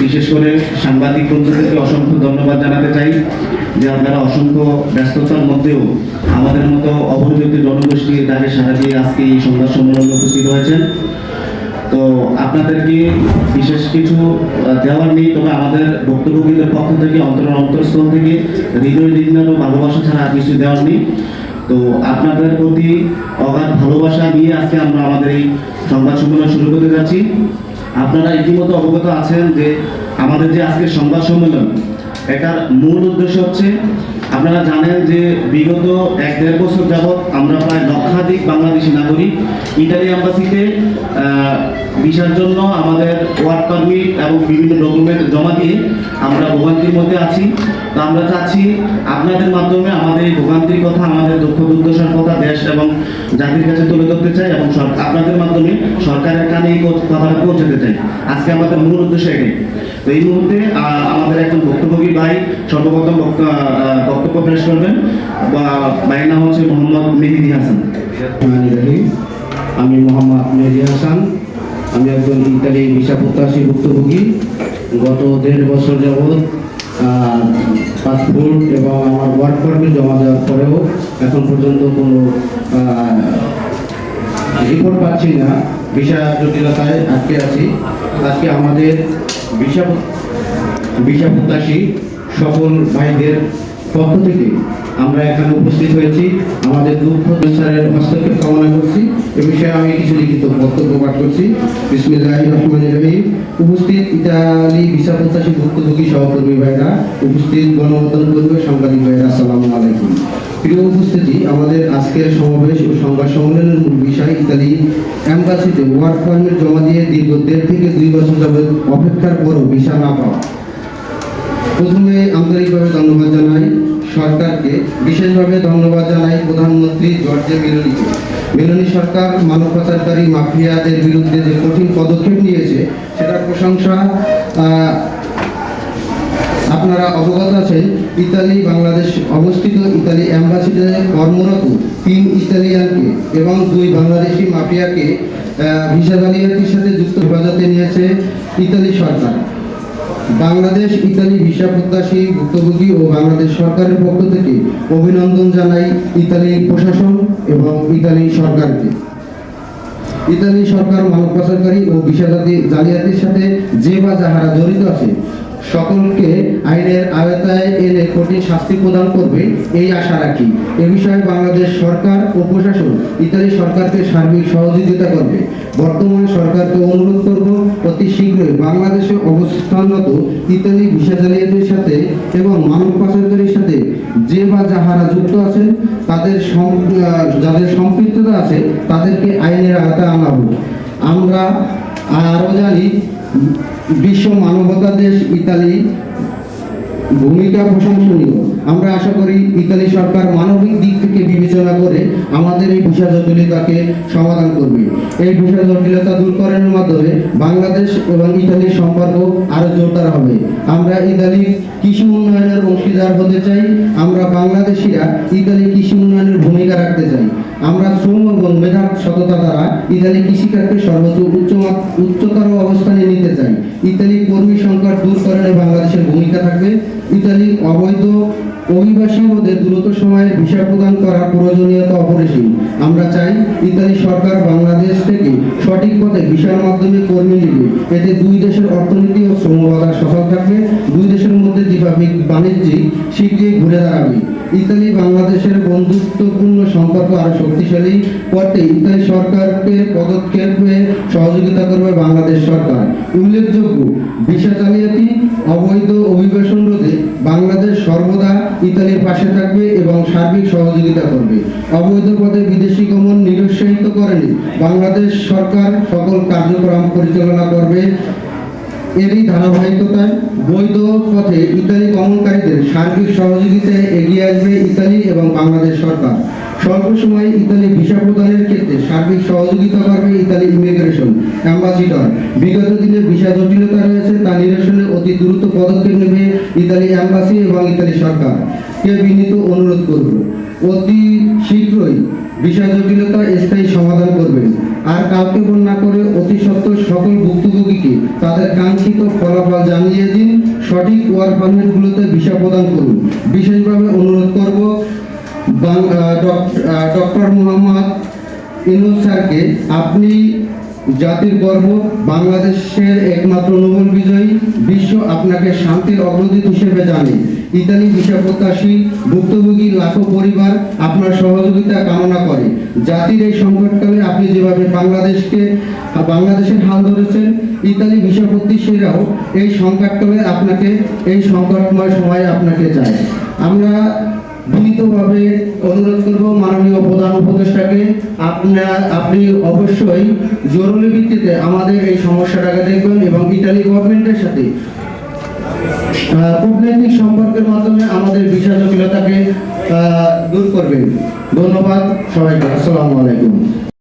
বিশেষ করে সাংবাদিক অসংখ্য ধন্যবাদ জানাতে চাই যে আপনারা অসংখ্য ব্যস্ততার মধ্যেও আমাদের মতো অপরিচিত জনগোষ্ঠীর ডাকে সাড়া দিয়ে আজকে এই সংবাদ সম্মেলনে উপস্থিত হয়েছেন। তো আপনাদেরকে বিশেষ কিছু দেওয়ার নেই, তবে আমাদের ভক্তভোগীদের পক্ষ থেকে অন্তর অন্তরস্থল থেকে হৃদয় নির্ণয় ও ভালোবাসা ছাড়া আর কিছু দেওয়ার নেই। তো আপনাদের প্রতি অগাধ ভালোবাসা নিয়ে আজকে আমরা আমাদের এই সংবাদ সম্মেলন শুরু করতে যাচ্ছি। আপনারা ইতিমধ্যে অবগত আছেন যে আমাদের যে আজকের সংবাদ সম্মেলন, এটার মূল উদ্দেশ্য হচ্ছে আপনারা জানেন যে বিগত এক দেড় বছর যাবৎ আমরা প্রায় লক্ষাধিক বাংলাদেশি নাগরিক। ইটালি অ্যাম্বাসিতে ভিসার জন্য আমাদের ওয়ার্ক পারমিট এবং বিভিন্ন ডকুমেন্ট জমা দিয়ে আমরা ভোগান্তির মধ্যে আছি। তো আমরা চাচ্ছি আপনাদের মাধ্যমে আমাদের এই ভোগান্তির কথা আমাদের দুঃখ দুর্দশার কথা দেশ এবং জাতির কাছে তুলে ধরতে চাই এবং আপনাদের মাধ্যমে সরকারের কানে এই কথাটা পৌঁছাতে চাই। আজকে আমাদের মূল উদ্দেশ্য এটাই। তো এই মুহূর্তে আমাদের একজন ভুক্তভোগী ভাই সর্বপ্রথম বক্ত- আহ, বক্তব্য পেশ করবেন বা ভাইয়ের নাম হচ্ছে মোহাম্মদ মেহিদি হাসান। আমি মোহাম্মদ মেহদি হাসান। আমি একজন ইতালি ভিসা প্রত্যাশী ভুক্তভোগী। গত দেড় বছর যাবৎ পাসপোর্ট এবং আমার ওয়ার্ক পারমিট জমা দেওয়ার পরেও এখন পর্যন্ত কোনো রিপোর্ট পাচ্ছি না। ভিসা জটিলতায় আটকে আছি। আজকে আমাদের ভিসা ভিসা প্রত্যাশী সকল ভাইদের পক্ষ থেকে আমরা এখানে উপস্থিত হয়েছি। আমাদের দুঃখ স্যারের হস্তক্ষেপ কামনা করছি। এ বিষয়ে আমি কিছু লিখিত বক্তব্য পাঠ করছি। বিসমিল্লাহ রহমান রহিম। উপস্থিত ইতালি ভিসা প্রত্যাশী ভুক্তভোগী সহকর্মী ভাইরা, উপস্থিত গণমাধ্যম কর্মী সাংবাদিক ভাইরা, আসসালামু আলাইকুম। প্রিয় উপস্থিতি, আমাদের আজকের সমাবেশ ও সংবাদ সম্মেলনের মূল বিষয় ইতালি অ্যাম্বাসিতে ওয়ার্ক পারমিট জমা দিয়ে দীর্ঘ দেড় থেকে দুই বছর যাবত অপেক্ষার পরও ভিসা না পাওয়া। প্রথমে আন্তরিকভাবে ধন্যবাদ জানাই সরকারকে, বিশেষভাবে ধন্যবাদ জানাই প্রধানমন্ত্রী জর্জে মেলোনিকে। মেলোনি সরকার মানব পাচারকারী মাফিয়াদের বিরুদ্ধে যে কঠিন পদক্ষেপ নিয়েছে সেটা প্রশংসা আপনারা অবগত আছেন, ইতালি, বাংলাদেশ অবস্থিত ইতালি অ্যাম্বাসিতে কর্মরত তিন ইতালিয়ানকে এবং দুই বাংলাদেশি মাফিয়াকে ভিসা জালিয়াতির সাথে যুক্ত হেফাজতে নিয়েছে ইতালি সরকার। বাংলাদেশ ইতালি ভিসা প্রত্যাশী ভুক্তভোগী ও বাংলাদেশ সরকারের পক্ষ থেকে অভিনন্দন জানাই ইতালি প্রশাসন এবং ইতালি সরকারকে। ইতালি সরকার মানব পাচারকারী ও ভিসা জালিয়াতির সাথে যে বা যাহারা জড়িত আছে সকলকে আইনের আওতায় এনে কঠিন শাস্তি প্রদান করবে, এই আশা রাখি। এ বিষয়ে বাংলাদেশ সরকার ও প্রশাসন ইতালি সরকারকে সার্বিক সহযোগিতা করবে। বর্তমান সরকারকে অনুরোধ করব, অতি শীঘ্রই বাংলাদেশে অবস্থানরত ইতালি ভিসা জালিয়াতির সাথে এবং মানব পাচারকারীর সাথে যে বা যাহারা যুক্ত আছেন, তাদের যাদের সম্পৃক্ততা আছে, তাদেরকে আইনের আওতায় আনা হোক। আমরা আরও জানি বিশ্ব মানবতা দেশ ইতালি ভূমিকা প্রশংসনীয় আমরা আশা করি ইতালি সরকার মানবিক দিক থেকে বিবেচনা করে আমাদের এই ভিসা জটিলতাকে সমাধান করবে। এই ভিসা জটিলতা দূর করার মাধ্যমে বাংলাদেশ এবং ইতালির সম্পর্ক আরও জোরদার হবে। আমরা ইতালির কৃষি উন্নয়নের অংশীদার হতে চাই। আমরা বাংলাদেশিরা ইতালি কৃষি উন্নয়নের ভূমিকা রাখতে চাই। আমরা শ্রম এবং মেধার সততা দ্বারা ইতালি কৃষিকাজকে সর্বোচ্চ উচ্চ উচ্চতর অবস্থানে নিতে চাই। ইতালি কর্মী সংকট দূর করণে বাংলাদেশের ভূমিকা থাকবে। ইতালি অবৈধ অভিবাসী ওদের দ্রুত সময়ে ভিসা প্রদান করার প্রয়োজনীয়তা অপরিসীম। আমরা চাই ইতালি সরকার বাংলাদেশ থেকে সঠিক পথে ভিসার মাধ্যমে কর্মী নেবে। এতে দুই দেশের অর্থনীতি ও শ্রম বাজার সফল থাকবে। দুই দেশের মধ্যে দ্বিপাক্ষিক বাণিজ্যিক শীঘ্রই ঘুরে দাঁড়াবে। ইতালি বাংলাদেশের বন্ধুত্বপূর্ণ সম্পর্ক আরও শক্তিশালী করতে ইতালি সরকারকে পদক্ষেপে সহযোগিতা করবে বাংলাদেশ সরকার। উল্লেখযোগ্য, ভিসা জালিয়াতি, অবৈধ অভিবাসন রোধে বাংলাদেশ সর্বদা ইতালির পাশে থাকবে এবং সার্বিক সহযোগিতা করবে। অবৈধ পথে বিদেশি গমন নিরুৎসাহিত করেনি। বাংলাদেশ সরকার সকল কার্যক্রম পরিচালনা করবে এরই ধারাবাহিকতায় বৈধ পথে ইতালি গমনকারীদের সার্বিক সহযোগিতায় এগিয়ে আসবে ইতালি এবং বাংলাদেশ সরকার। স্বল্প সময়ে ইতালি ভিসা প্রদানের ক্ষেত্রে সার্বিক সহযোগিতা করবে ইতালি ইমিগ্রেশন অ্যাম্বাসিডর। বিগত দিনে ভিসা জটিলতা রয়েছে, তা নিরসনে অতি দ্রুত পদক্ষেপ নেবে ইতালি অ্যাম্বাসি এবং ইতালি সরকার। কে বিনীত অনুরোধ করব, অতি শীঘ্রই বিষয় জটিলতা স্থায়ী সমাধান করবেন। আর কাউকে না করে অতি সত্ত্বর সঠিক ভিসা প্রদান করুন। বিশেষভাবে অনুরোধ করব ডক্টর মোহাম্মদ ইনুস স্যারকে। আপনি জাতির গর্ব, বাংলাদেশের একমাত্র নোবেল বিজয়ী, বিশ্ব আপনাকে শান্তির অগ্রদূত হিসেবে জানে। ইতালি ভিসা প্রত্যাশী, ভুক্তভোগী লাখো পরিবার আপনার সহযোগিতা কামনা করে। জাতির এই সংকটকালে আপনি যেভাবে বাংলাদেশকে, বাংলাদেশের হাল ধরেছেন, ইতালি ভিসা প্রত্যাশীরাও এই সংকটকালে আপনাকে, এই সংকটময় সময়ে আপনাকে চায়। আমরা বিনীতভাবে অনুরোধ করব মাননীয় প্রধান উপদেষ্টাকে আপনার আপনি অবশ্যই জরুরি ভিত্তিতে আমাদের এই সমস্যাটাকে দেখবেন এবং ইতালি গভর্নমেন্টের সাথে কূটনৈতিক সম্পর্কের মাধ্যমে আমাদের ভিসা জটিলতাকে দূর করবেন। ধন্যবাদ সবাইকে। আসসালামু আলাইকুম।